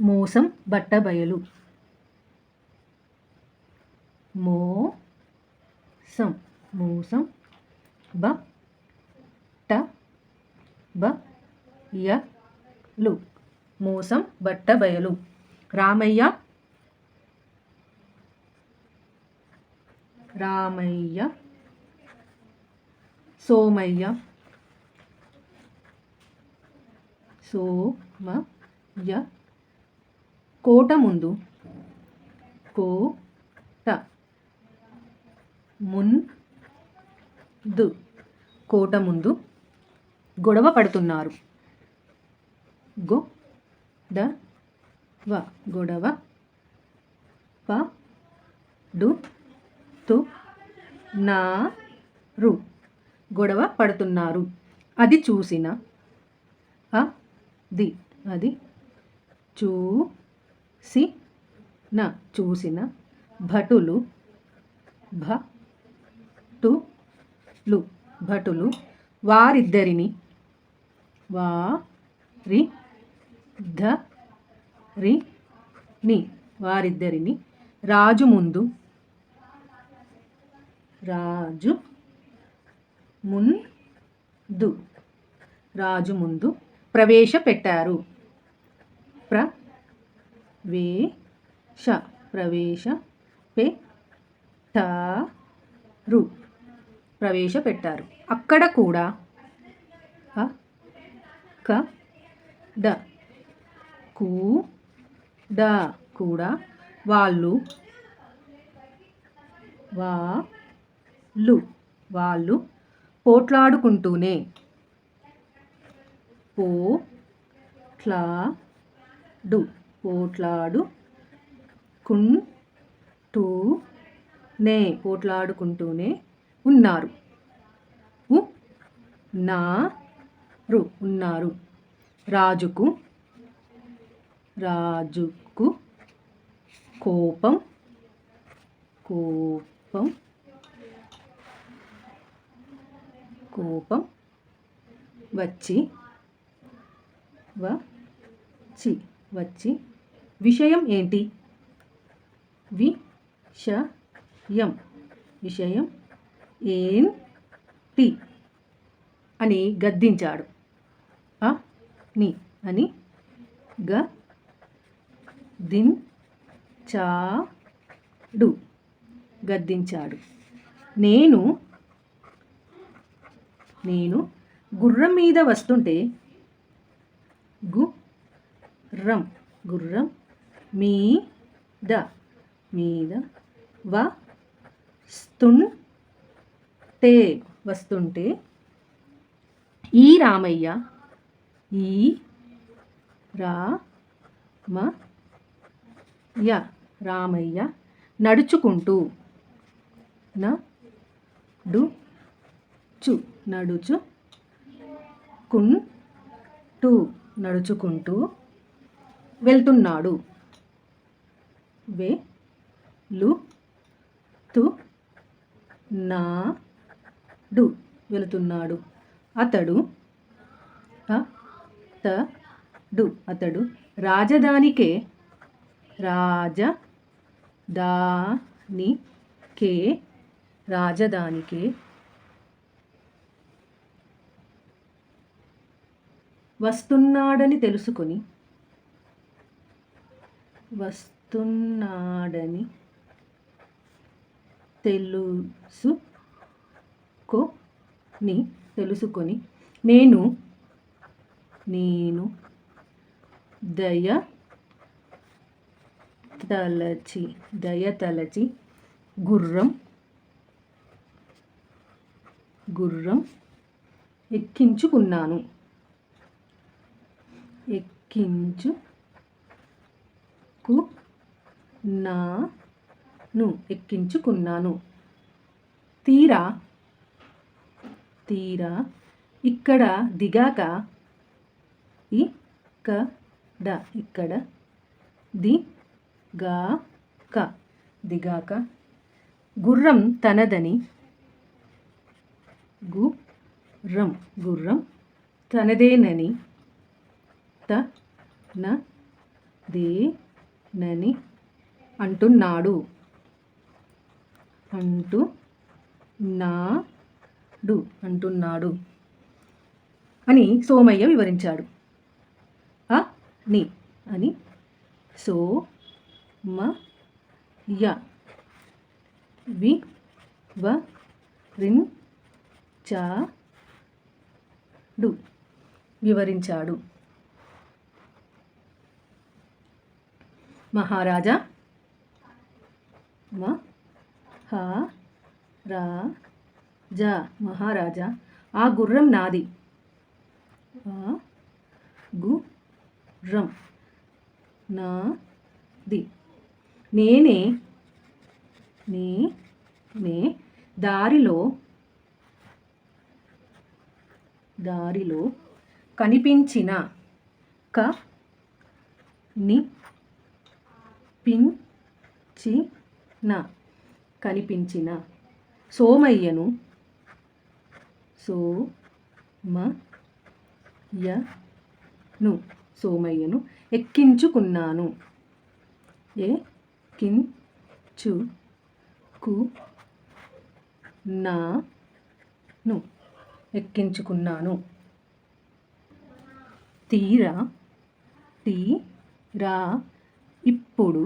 మోసం బట్టబయలు. మోసం మోసం బ ట బ య లు. మోసం బట్టబయలు. రామయ్య రామయ్య సోమయ్య సోమయ్య కోట ముందు కోట ముందు కోట ముందు గొడవ పడుతున్నారు. గో ద వ గొడవ ప డు తు నా రు గొడవ పడుతున్నారు. అది చూసిన అ ది అది సి న చూసిన భటులు భ టు లు భటులు వారిద్దరిని వారి ధ రి ని వారిద్దరిని రాజు ముందు రాజు ముందు రాజు ముందు ప్రవేశపెట్టారు. ప్ర వే ష ప్రవేశ పె రు ప్రవేశపెట్టారు అక్కడ కూడా అ క డ కు డ కూడా వాళ్ళు వాళ్ళు వాళ్ళు పోట్లాడుకుంటూనే పో ట్లా డు పోట్లాడు కున్ టూ నే పోట్లాడుకుంటూనే ఉన్నారు. నా రు ఉన్నారు. రాజుకు రాజుకు కోపం కోపం కోపం వచ్చి వచ్చి వచ్చి విషయం ఏంటి? విషయం. విషయం ఏంటి? అని గద్దించాడు. అ ని అని గ దిన్ చాడు గద్దించాడు. నేను నేను గుర్రం మీద వస్తుంటే గు రం గుర్రం మీ మీద మీద వస్తుంటే వస్తుంటే ఈ రామయ్య ఈ రా మ య రామయ్య నడుచుకుంటూ న డు చు నడుచు కున్ టు నడుచుకుంటూ వెళ్తున్నాడు. వే లు తు నా డు వెళుతున్నాడు. అతడు త డు అతడు రాజధానికే రాజ దానికే రాజధానికే వస్తున్నాడని తెలుసుకొని వస్తున్నాడని తెలుసుకొని తెలుసుకొని నేను నేను దయ తలచి దయ తలచి గుర్రం గుర్రం ఎక్కించుకున్నాను. ఎక్కించు కు నాను ఎక్కించుకున్నాను. తీరా? తీరా? ఇక్కడ దిగాక? ఇక్కడ ఇక్కడ ది గా క దిగాక? గుర్రం తనదని. గుర్రం గుర్రం తనదేనని. త న దే నని అంటున్నాడు. అంటూ నాడు అంటున్నాడు. అని సోమయ్య వివరించాడు. అ ని అని సో మ య వి వ రిన్ చా డు వివరించాడు. మహారాజా మ హ రా జా మహారాజా. ఆ గుర్రం నాది. ఆ గుర్రం నాది. నేనే నే నే దారిలో దారిలో కనిపించిన క ని పిన్ చి నా కనిపించిన సోమయ్యను సో మ సోమయ్యను ఎక్కించుకున్నాను. ఏ కిన్ చు కు నా ను ఎక్కించుకున్నాను. తీరా తీరా ఇప్పుడు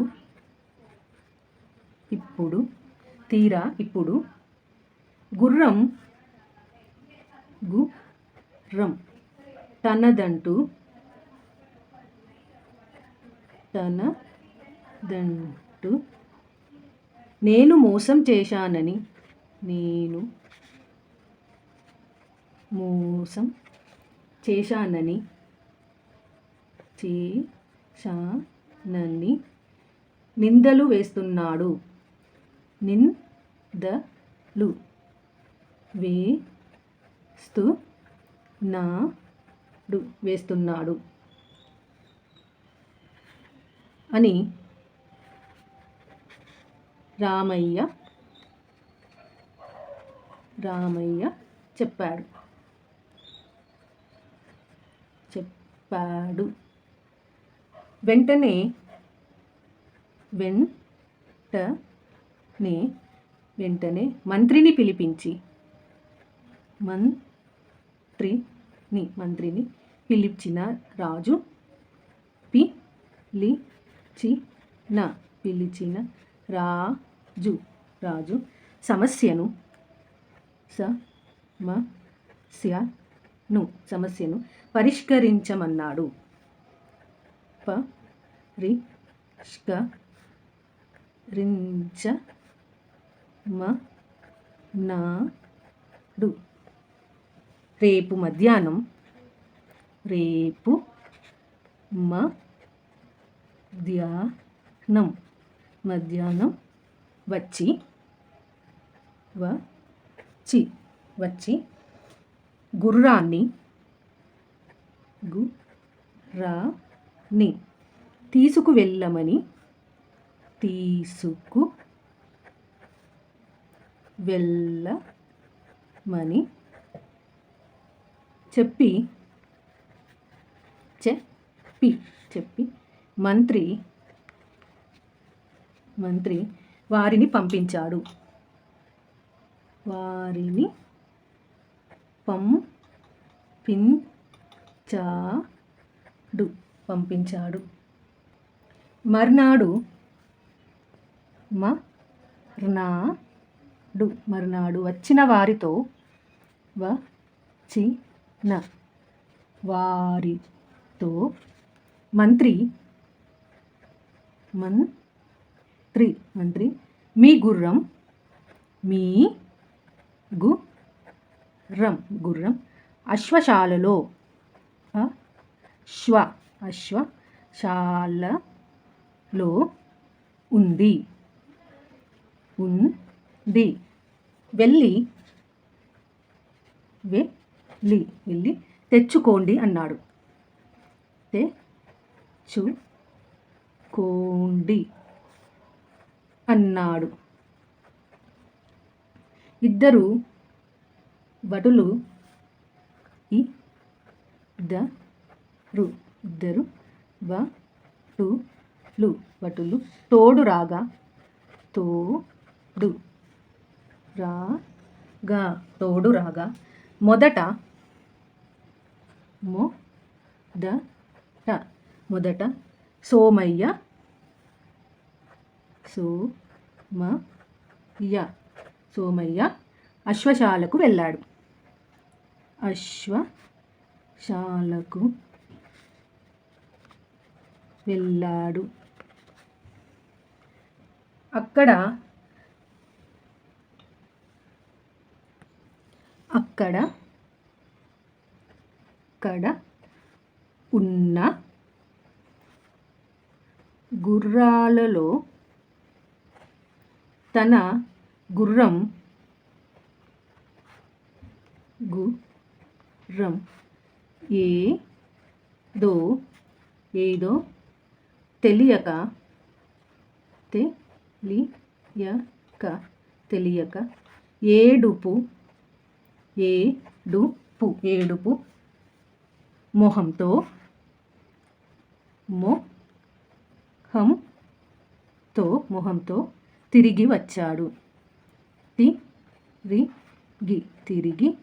ఇప్పుడు తీరా ఇప్పుడు. గుర్రం గుర్రం. తనదంటూ తనదంటూ నేను మోసం చేశానని నేను మోసం చేశానని చేశానని నిందలు వేస్తున్నాడు. నిందలు వేస్తూ నాడు వేస్తున్నాడు. అని రామయ్య రామయ్య చెప్పాడు. చెప్పాడు. వెంటనే వెంటనే వెంటనే మంత్రిని పిలిపించి మంత్రిని మంత్రిని పిలిచిన రాజు పిలిచిన పిలిచిన రాజు రాజు సమస్యను సమస్యను సమస్యను పరిష్కరించమన్నాడు. పరిష్కరించమన్నాడు రేపు మధ్యాహ్నం రేపు మధ్యాహ్నం మధ్యాహ్నం వచ్చి వచ్చి వచ్చి గుర్రాన్ని గుర్రాన్ని తీసుకువెళ్ళమని తీసుకు వెళ్ళమని చెప్పి చెప్పి చెప్పి మంత్రి మంత్రి వారిని పంపించాడు. వారిని పంపించాడు పంపించాడు. మర్నాడు మర్నాడు మరునాడు వచ్చిన వారితో వచ్చిన వారితో మంత్రి మంత్రి మంత్రి మీ గుర్రం మీ గుర్రం గుర్రం అశ్వశాలలో అశ్వ అశ్వశాలలో ఉంది. ది వెళ్ళి వెళ్ళి వెళ్ళి తెచ్చుకోండి అన్నాడు. తెచ్చుకోండి అన్నాడు. ఇద్దరు భటులు ఇద్దరు ఇద్దరు భటులు లు భటులు తోడు రాగా తోడు రాగా తోడు రాగా మొదట మొ ద ట మొదట సోమయ్య సోమయ్య సోమయ్య అశ్వశాలకు వెళ్ళాడు. అశ్వశాలకు వెళ్ళాడు. అక్కడ అక్కడ అక్కడ ఉన్న గుర్రాలలో తన గుర్రం గుర్రం ఏదో ఏదో తెలియక తెలియక తెలియక ఏడుపు ఏడుపు ఏడుపు. మొహంతో మొహంతో మొహంతో తిరిగి వచ్చాడు. తిరిగి తిరిగి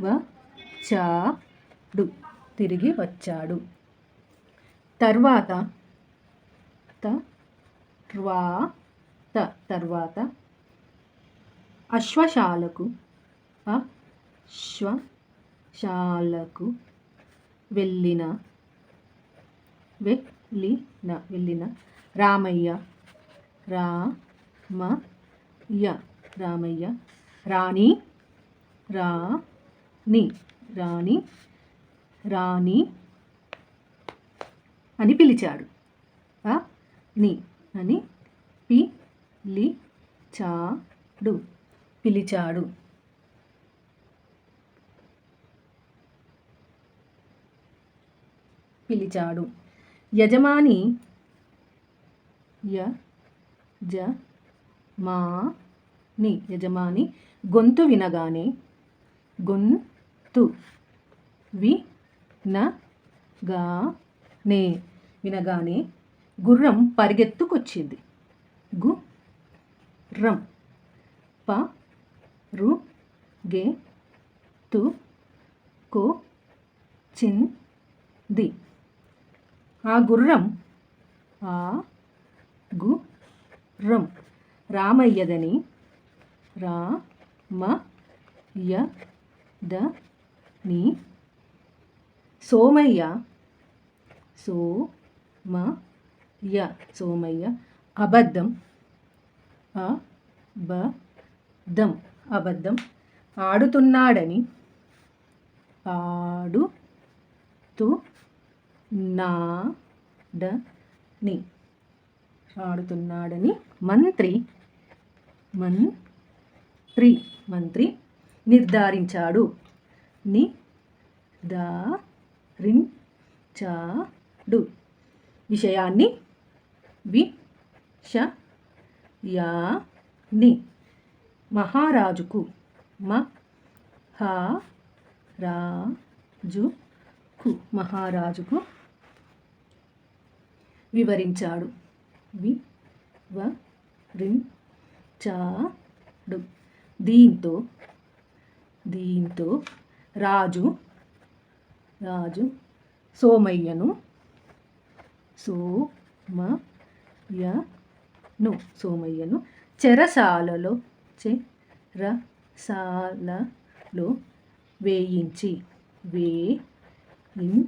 వచ్చాడు. తిరిగి వచ్చాడు. తర్వాత తర్వాత తర్వాత అశ్వశాలకు శ్వశాలకు వెళ్ళిన వెళ్ళిన వెళ్ళిన రామయ్య రామయ్య రామయ్య రాణి రాణి రాణి రాణి అని పిలిచాడు. ని అని పిలిచాడు. పిలిచాడు. పిలిచాడు. యజమాని య జ మా ని యజమాని గొంతు వినగానే గొంతు వి న గా నే వినగానే గుర్రం పరిగెత్తుకొచ్చింది. గు రం ప రు గే తు కో చిన్ ది ఆ గుర్రం ఆ గుర్రం రామయ్యదని రా మ య ద ని సోమయ్య సో మ య సోమయ్య అబద్ధం అ బ దం అబద్ధం ఆడుతున్నాడని ఆడు తు నా డ ని ఆడుతున్నాడని మంత్రి మంత్రి మంత్రి నిర్ధారించాడు. ని దా రిన్ చాడు విషయాన్ని వి ష యా ని మహారాజుకు మ హా రాజుకు మహారాజుకు వివరించాడు. వి వ రిన్ చాడు దీంతో దీంతో రాజు రాజు సోమయ్యను సోమయ్యను సోమయ్యను చెరసాలలో చెరసాలలో వేయించి వేయించి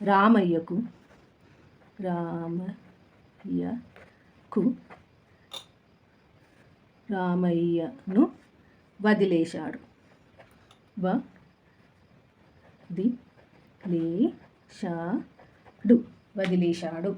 రామయ్యకు రామయ్యకు రామయ్యను వదిలేశాడు. వ ది వదిలేశాడు.